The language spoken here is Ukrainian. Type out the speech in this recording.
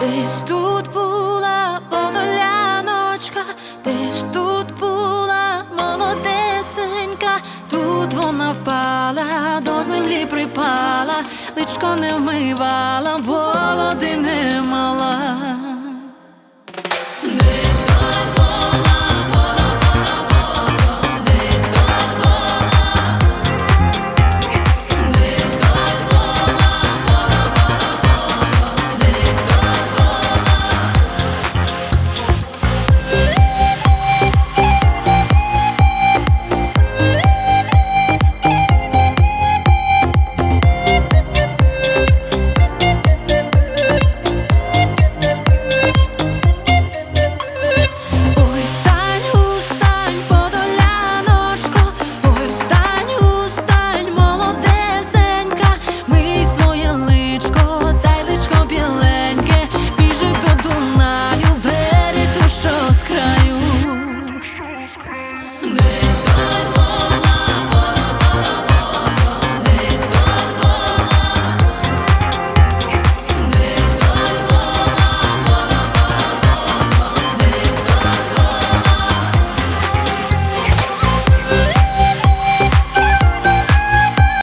Десь тут була подоляночка, десь тут була молодесенька, тут вона впала, до землі припала, личко не вмивала, бо води не.